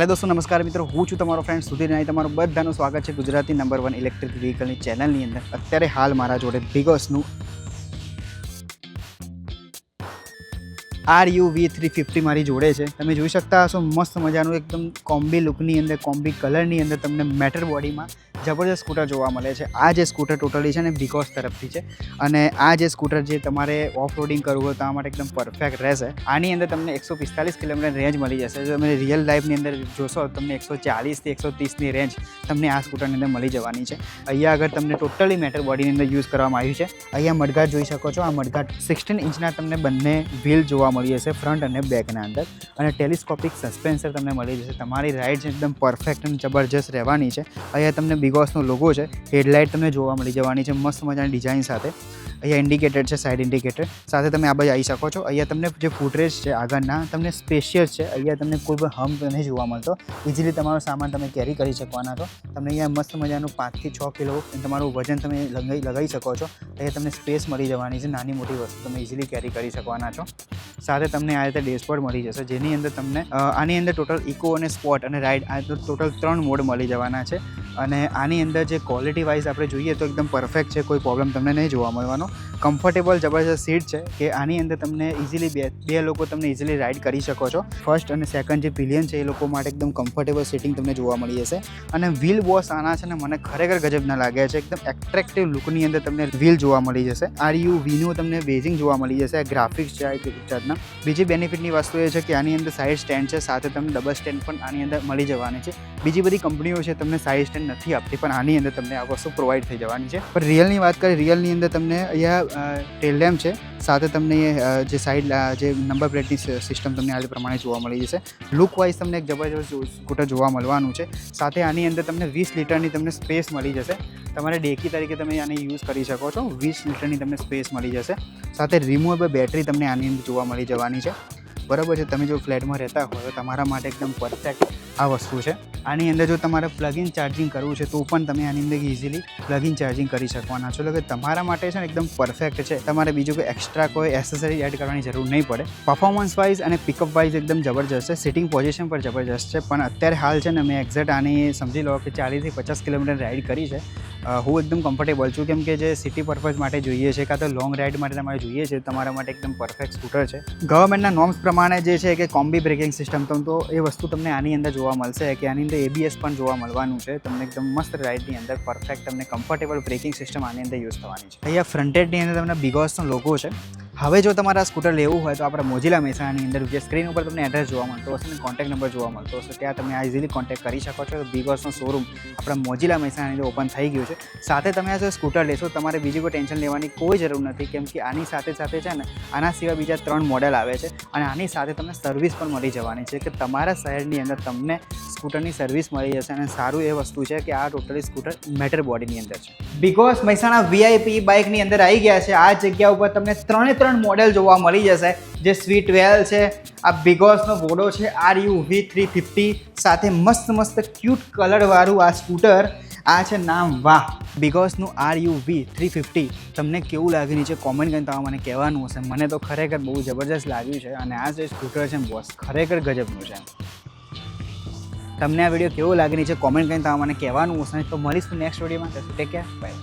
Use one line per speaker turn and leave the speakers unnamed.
Hello દોસ્તો, નમસ્કાર મિત્રો. હું છું તમારો ફ્રેન્ડ સુધીર નાઈ. તમારું બધાનું સ્વાગત છે ગુજરાતી નંબર વન ઇલેક્ટ્રિક વ્હીકલની ચેનલની અંદર. અત્યારે હાલ મારા જોડે બિગોસનું R U V three fifty મારી જોડે છે. તમે જોઈ શકતા હશો, મસ્ત મજાનું એકદમ કોમ્બી લુકની અંદર કોમ્બી કલરની અંદર તમને મેટર બોડીમાં જબરજસ્ત સ્કૂટર જોવા મળે છે. આ જે સ્કૂટર ટોટલી છે ને બિકોસ તરફથી છે. અને આ જે સ્કૂટર જે તમારે ઓફ રોડિંગ કરવું હોય તો આ માટે એકદમ પરફેક્ટ રહેશે. આની અંદર તમને એકસો પિસ્તાલીસ કિલોમીટર રેન્જ મળી જશે. જો તમે રિયલ લાઈફની અંદર જોશો તમને એકસો ચાલીસથી એકસો ત્રીસની રેન્જ તમને આ સ્કૂટરની અંદર મળી જવાની છે. અહીંયા આગળ તમને ટોટલી મેટર બોડીની અંદર યુઝ કરવામાં આવ્યું છે. અહીંયા મડગાટ જોઈ શકો છો. આ મડગાટ સિક્સટીન ઇંચના તમને બંને વ્હીલ જોવા મળી જશે ફ્રન્ટ અને બેકના અંદર. અને ટેલિસ્કોપિક સસ્પેન્સર તમને મળી જશે. તમારી રાઇડ એકદમ પરફેક્ટ અને જબરજસ્ત રહેવાની છે. અહીંયા તમને બિગોસનો લોગો છે. હેડલાઇટ તમને જોવા મળી જવાની છે, મસ્ત મજાની ડિઝાઇન સાથે. અહીંયા ઇન્ડિકેટર છે સાઇડ ઇન્ડિકેટર સાથે તમે આ બાજુ આવી શકો છો. અહીંયા તમને જે ફૂટરેજ છે, આગળના, તમને સ્પેશિયસ છે. અહીંયા તમને કોઈ પણ હમ્પ નહીં જોવા મળતો. ઇઝીલી તમારો સામાન તમે કેરી કરી શકવાના છો. તમને અહીંયા મસ્ત મજાનું પાંચથી છ કિલો તમારું વજન તમે લગાવી લગાવી શકો છો. અહીંયા તમને સ્પેસ મળી જવાની છે. નાની મોટી વસ્તુ તમે ઇઝીલી કેરી કરી શકવાના છો. સાથે તમને આ રીતે ડેશબોર્ડ મળી જશે. જેની અંદર તમને આની અંદર ટોટલ ઇકો અને સ્પોટ અને રાઇડ આ ટોટલ ત્રણ મોડ મળી જવાના છે. અને આની અંદર જે ક્વોલિટી વાઇઝ આપણે જોઈએ તો એકદમ પરફેક્ટ છે, કોઈ પ્રોબ્લેમ તમને નહીં જોવા મળવાનો. કમ્ફર્ટેબલ જબરજસ્ત સીટ છે કે આની અંદર તમને ઇઝીલી બે બે લોકો તમને ઇઝીલી રાઇડ કરી શકો છો. ફર્સ્ટ અને સેકન્ડ જે પિલિયન છે એ લોકો માટે એકદમ કમ્ફર્ટેબલ સીટિંગ તમને જોવા મળી જશે. અને વ્હીલ બોસ આના છે ને મને ખરેખર ગજબના લાગ્યા છે. એકદમ એટ્રેક્ટિવ લુકની અંદર તમને વ્હીલ જોવા મળી જશે. આર યુ વીનું તમને બેઝિંગ જોવા મળી જશે. ગ્રાફિક્સ છે એક જાતના. બીજી બેનિફિટની વસ્તુ એ છે કે આની અંદર સાઇડ સ્ટેન્ડ છે, સાથે તમને ડબલ સ્ટેન્ડ પણ આની અંદર મળી જવાની છે. બીજી બધી કંપનીઓ છે, તમને સાઇડ સ્ટેન્ડ નથી આપતી, પણ આની અંદર તમને આ વસ્તુ પ્રોવાઈડ થઈ જવાની છે. પણ રિયલની વાત કરીએ રિયલની અંદર તમને અહીંયા ટેલ લેમ્પ છે. સાથે તમને જે સાઈડ જે નંબર પ્લેટની સિસ્ટમ તમને આ પ્રમાણે જોવા મળી જશે. લુક વાઇઝ તમને એક જબરજસ્ત સ્કૂટર જોવા મળવાનું છે. સાથે આની અંદર તમને વીસ લીટરની તમને સ્પેસ મળી જશે. તમારે ડેકી તરીકે તમે આને યુઝ કરી શકો છો. વીસ લીટરની તમને સ્પેસ મળી જશે. સાથે રિમૂવેબલ બેટરી તમને આની અંદર જોવા મળી જવાની છે. બરાબર છે, તમે જો ફ્લેટમાં રહેતા હોય તો તમારા માટે એકદમ પરફેક્ટ આ વસ્તુ છે. આની અંદર જો તમારે પ્લગઇન ચાર્જિંગ કરવું છે, તો પણ તમે આની અંદર ઇઝીલી પ્લગઇન ચાર્જિંગ કરી શકવાના છો. એટલે કે તમારા માટે છે ને એકદમ પરફેક્ટ છે. તમારે બીજું કોઈ એક્સ્ટ્રા કોઈ એસેસરી એડ કરવાની જરૂર નહીં પડે. પરફોર્મન્સ વાઇઝ અને પિકઅપ વાઇઝ એકદમ જબરજસ્ત છે. સિટિંગ પોઝિશન પર જબરજસ્ત છે. પણ અત્યારે હાલ છે ને મેં એક્ઝેક્ટ આની સમજી લો કે ચાલીસથી પચાસ કિલોમીટર રાઇડ કરી છે. હું એકદમ કમ્ફર્ટેબલ છું. કેમ કે જે સિટી પર્પઝ માટે જોઈએ છે, કાં તો લોંગ રાઇડ માટે તમારે જોઈએ છે, તમારા માટે એકદમ પરફેક્ટ સ્કૂટર છે. ગવર્મેન્ટના નોર્મ્સ પ્રમાણે જે છે કે કોમ્બી બ્રેકિંગ સિસ્ટમ તો એ વસ્તુ તમને આની અંદર જોવા મળશે કે આની અંદર એબીએસ પણ જોવા મળવાનું છે. તમને એકદમ મસ્ત રાઇડની અંદર પરફેક્ટ તમને કમ્ફર્ટેબલ બ્રેકિંગ સિસ્ટમ આની અંદર યુઝ થવાની છે. અહીંયા ફ્રન્ટેડની અંદર તમને બિગોસનો લોગો છે. હવે જો તમારે સ્કૂટર લેવું હોય તો આપણે મોજીલા મહેસાણાની અંદર જે સ્ક્રીન ઉપર તમને એડ્રેસ જોવા મળતો હશે અને કોન્ટેક્ટ નંબર જોવા મળતો હશે, ત્યાં તમે આ ઇઝીલી કોન્ટેક્ટ કરી શકો છો. બિગોસનો શોરૂમ આપણા મોજીલા મહેસાણાની અંદર ઓપન થઈ ગયું છે. સાથે તમે આ સ્કૂટર લેશો, તમારે બીજી કોઈ ટેન્શન લેવાની કોઈ જરૂર નથી, કેમ કે આની સાથે સાથે છે ને, આના સિવાય બીજા ત્રણ મોડેલ આવે છે અને આની સાથે તમને સર્વિસ પણ મળી જવાની છે કે તમારા શહેરની અંદર તમને સ્કૂટરની સર્વિસ મળી જશે અને સારું એ વસ્તુ છે કે આ ટોટલી સ્કૂટર મેટર બોડીની અંદર છે. બિકોઝ મહેસાણા વીઆઈપી બાઇકની અંદર આવી ગયા છે, આ જગ્યા ઉપર તમને ત્રણે ત્રણ મોડેલ જોવા મળી જશે. જે સ્વીટ વેલ છે, આ બિગોસનો ઘોડો છે R U V three fifty સાથે મસ્ત મસ્ત ક્યુટ કલરવાળું આ સ્કૂટર આ છે નામ વાહ બિકોઝનું R U V three fifty તમને કેવું લાગ્યું નીચે કોમેન્ટ કરીને તમારે મને કહેવાનું હશે. મને તો ખરેખર બહુ જબરજસ્ત લાગ્યું છે અને આ જે સ્કૂટર છે બોસ ખરેખર ગજબનું છે. તમને આ વીડિયો કેવો લાગે નીચે કોમેન્ટ કરીને તમારે મને કહેવાનું. હશે તો મળીશું નેક્સ્ટ વિડીયોમાં ટેક કેર બાય